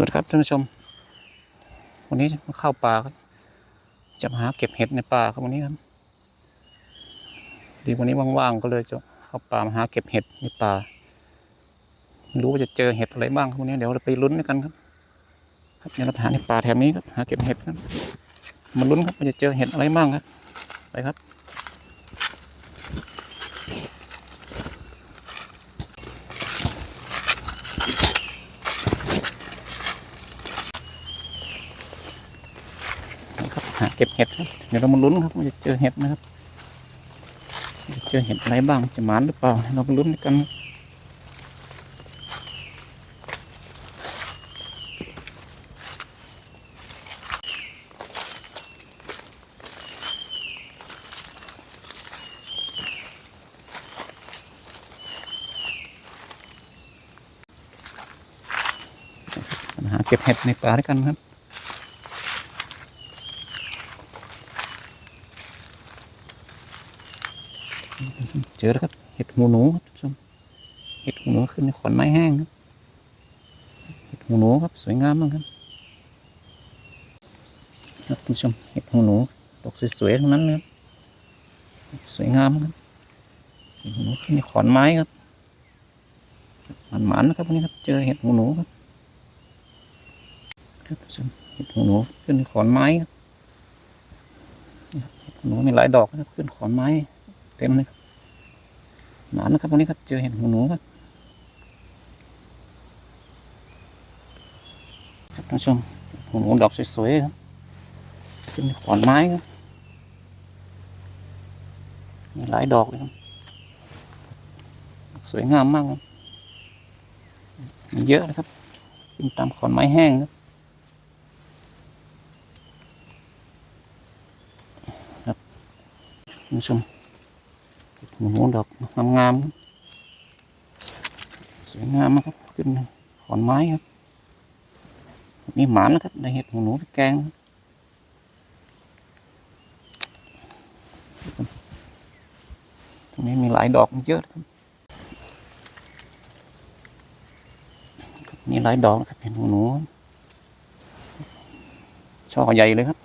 สวัสดีครับท่านผู้ชม วันนี้มาเข้าป่าจะมาหาเก็บเห็ดในป่าครับวันนี้ครับดีวันนี้ว่างๆก็เลยจะเข้าป่ามาหาเก็บเห็ดในป่าไม่รู้ว่าจะเจอเห็ดอะไรบ้างครับวันนี้เดี๋ยวเราไปลุ้นด้วยกันครับ ครับเดี๋ยวเราหาในป่าแถวนี้ครับหาเก็บเห็ดครับมาลุ้นครับว่าจะเจอเห็ดอะไรบ้างครับไปครับ นะครับหาเก็บเห็ดครับ เดี๋ยวเรามาลุ้นครับว่าจะเจอเห็ดนะครับจะเจอเห็ดอะไรบ้างจะหมานหรือเปล่า เราไปลุ้นกันครับมาหาเก็บเห็ดในป่าด้วยกันครับ เจอแล้วครับเห็ดหูหนูครับท่านผู้ชมเห็ดหูหนูขึ้นในขอนไม้แห้งครับเห็ดหูหนูครับสวยงามมากครับครับท่านผู้ชมเห็ดหูหนูดอกสวยๆทั้งนั้นเลยครับสวยงามครับเห็ดหูหนูขึ้นในขอนไม้ครับหมันๆนะครับวันนี้ครับเจอเห็ดหูหนูครับครับท่านผู้ชมเห็ดหูหนูขึ้นในขอนไม้ครับนี่ครับเห็ดหูหนูมีหลายดอกนะครับขึ้นขอนไม้ เต็มเลยครับหนอนนะครับวันนี้ครับเจอเห็ดหูหนูครับครับท่านผู้ชมหูหนูดอกสวยๆครับขึ้นขอนไม้ครับมีหลายดอกเลยครับสวยงามมากครับมีเยอะนะครับขึ้นตามขอนไม้แห้งครับครับท่านผู้ชม หมูดอกงามๆสวยงามมากครับขึ้นขอนไม้ครับนี่หมานแล้วครับได้เห็ดหูหนูแกงตรงนี้มีหลายดอกเยอะครับมีหลายดอกครับเห็ดหูหนูช่อใหญ่เลยครับ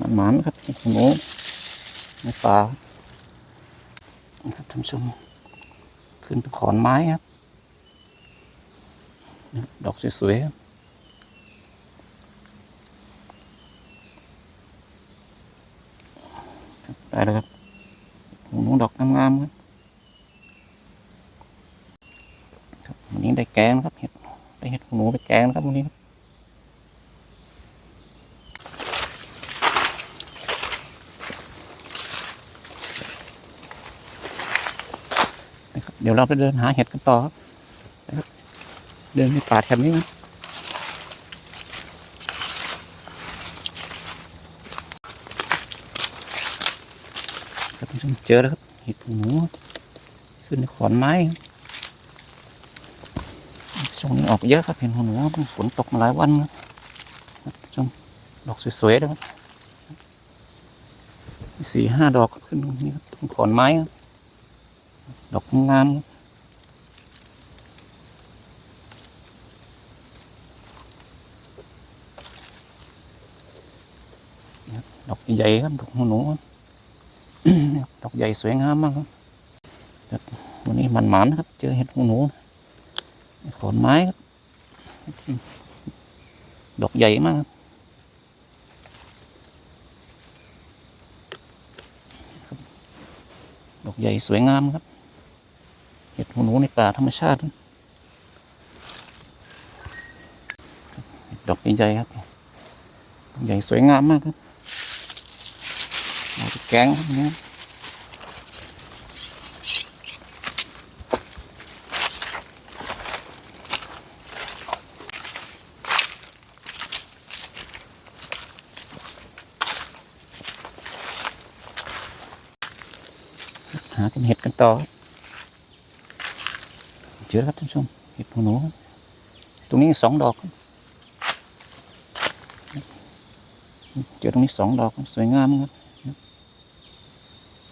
มันหมานๆครับหนู ป่าครับท่านผู้ชมขึ้นไปขอนไม้ครับ ดอกสวยๆครับได้แล้วครับหูนูดอกงามๆครับวันนี้ได้แกงครับเห็ดได้เห็ดหูนูไปแกงครับวันนี้ครับ นะครับ เดี๋ยวเราไปเดินหาเห็ดกันต่อครับเดินในป่าแถบนี้นะครับท่านผู้ชมเจอแล้วครับเห็ดหูหนูขึ้นในขอนไม้ช่วงนี้ออกเยอะครับเห็ดหูหนูฝนตกมาหลายวันครับชมดอกสวยๆนะครับสี่ห้าดอกขึ้นตรงนี้ครับตรงขอนไม้ครับ ดอกงามดอกใหญ่ครับดอกหนูดอกใหญ่สวยงามมากครับวันนี้มันหมานครับ เจอเห็ดหูหนูขอนไม้ครับ ดอกใหญ่มากครับดอก ใหญ่สวยงามครับ เห็ดหูหนูในป่าธรรมชาติ ดอกใหญ่ๆครับ ใหญ่สวยงามมากครับเอาไปแกงครับเนี่ย หากันเห็ดกันต่อเจอแล้วครับท่านผู้ชมเห็ดหูหนู ตรงนี้สองดอกเจอตรงนี้สองดอกสวยงามครับ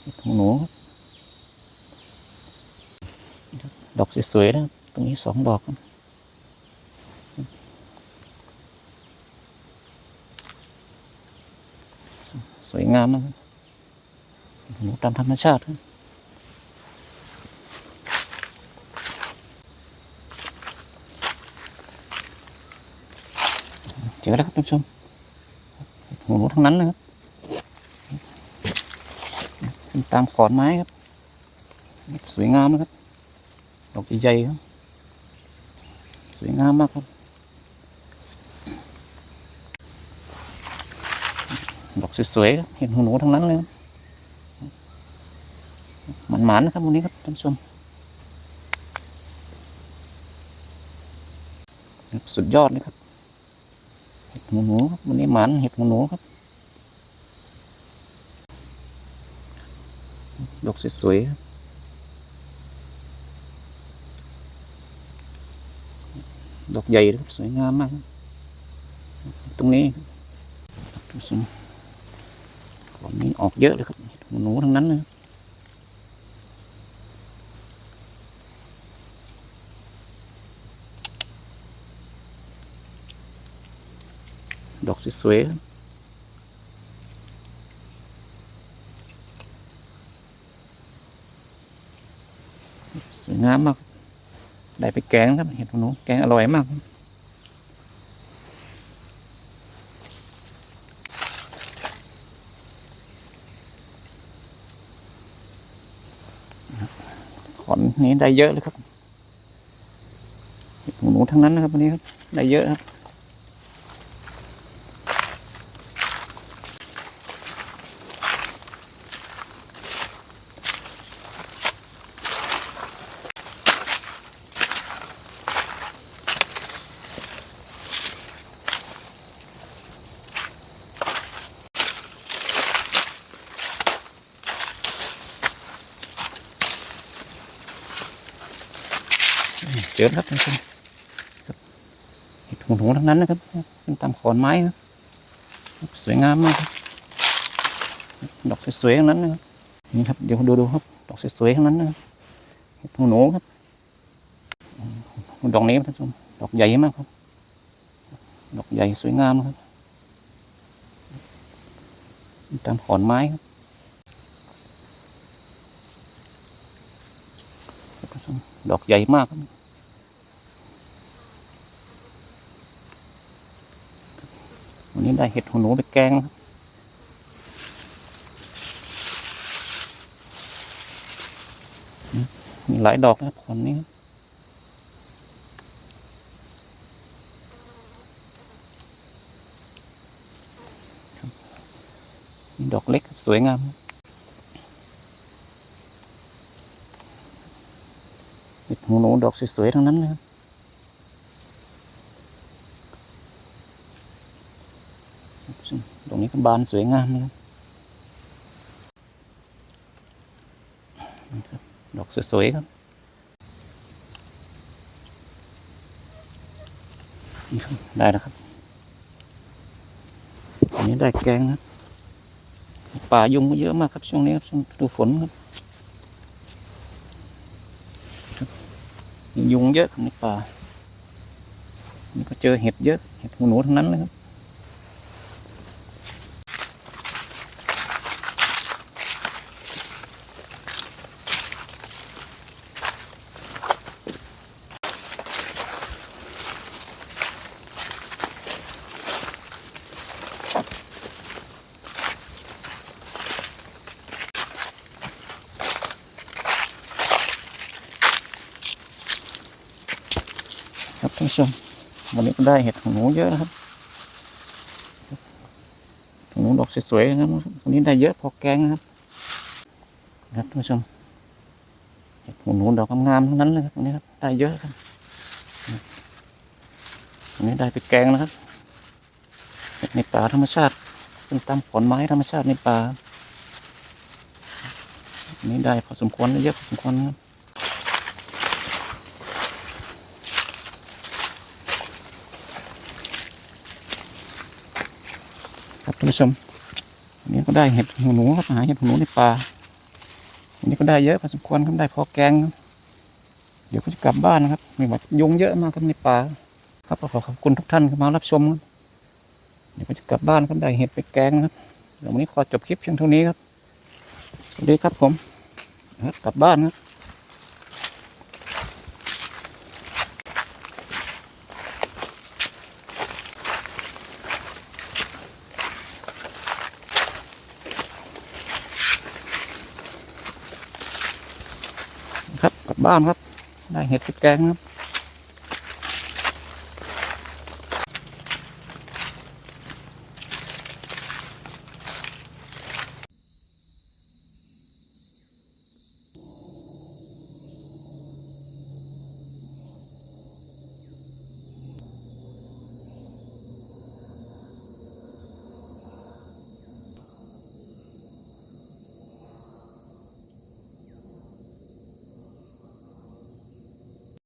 เห็ดหูหนูดอกสวยๆนะตรงนี้สองดอกครับสวยงามนะครับเห็ดหูหนูตามธรรมชาติครับ เจอแล้วครับท่านผู้ชมหูหนูทั้งนั้นเลยครับตามขอนไม้ครับ สวยงามนะครับ ดอกใหญ่ๆครับ สวยงามมากครับ ดอกสวยๆครับเห็นหูหนูทั้งนั้นเลยครับมันหมานๆนะครับวันนี้ครับท่านผู้ชมสุดยอดเลยครับ เห็ดหูหนูครับวันนี้หมันเห็ดหูหนูครับดอกสวยๆครับดอกใหญ่ครับสวยงามมาก ตรงนี้ครับดูสิขอนนี้ออกเยอะเลยครับเห็ดหูหนูทั้งนั้นเลยครับ ดอกสวยๆสวยงามมาก ได้ไปแกงครับเห็ดหนูแกงอร่อยมากขอนนี้ได้เยอะเลยครับเห็ดหูหนูทั้งนั้นนะครับวันนี้ครับ ได้เยอะครับ เจอแล้วครับท่านผู้ชมครับเห็ดหูหนูทั้งนั้นนะครับเป็นตามขอนไม้ครับสวยงามมากครับดอกสวยๆทั้งนั้นนะครับนี่ครับเดี๋ยวดูดูๆครับ ดอกสวยๆทั้งนั้นนะครับเห็ดหูหนูครับดอกนี้ครับท่านผู้ชมดอกใหญ่มากครับ ดอกใหญ่สวยงามครับ ตามขอนไม้ครับดอกใหญ่มากครับ วันนี้ได้เห็ดหูหนูไปแกงครับมีหลายดอกนะครับคนนี้ครับดอกเล็กสวยงามเห็ดหูหนูดอกสวยๆทั้งนั้นเลยครับ ตรง นี้ก็บานสวยงามนะครับดอกสวยๆครับนี่ครับ ได้แล้วครับ อันนี้ได้แกงนะครับ ป่ายุงก็เยอะมากครับช่วงนี้ครับช่วงดูฝนครับ ยุงเยอะครับในป่า นี่ก็เจอเห็ดเยอะ เห็ดหูหนูทั้งนั้นเลยครับ ครับท่านผู้ชมวันนี้ก็ได้เห็ดของหนูเยอะนะครับของหนูดอกสวยๆนะครับวันนี้ได้เยอะพอแกงนะครับครับท่านผู้ชมเห็ดของหนูดอกงามๆทั้งนั้นเลยครับวันนี้ครับได้เยอะครับวันนี้ได้ไปแกงนะครับเห็ดในป่าธรรมชาติเป็นตามขอนไม้ธรรมชาติในป่าวันนี้ได้พอสมควรเยอะพอสมควรนะครับ ค ครับ ท่านผู้ชมอันนี้ก็ได้เห็ดหูหนูครับหาเห็ดหูหนูในป่าอันนี้ก็ได้เยอะพอสมควรครับได้พอแกงเดี๋ยวก็จะกลับบ้านนะครับมีว่ายุงเยอะมากครับในป่าครับขอขอบคุณทุกท่านที่มารับชมครับเดี๋ยวก็จะกลับบ้านครับได้เห็ดไปแกงนะครับเดี๋ยววันนี้ขอจบคลิปเพียงเท่านี้ครับสวัสดีครับผมครับกลับบ้านครับ ครั บ้านครับ ได้เห็ดแกงครับ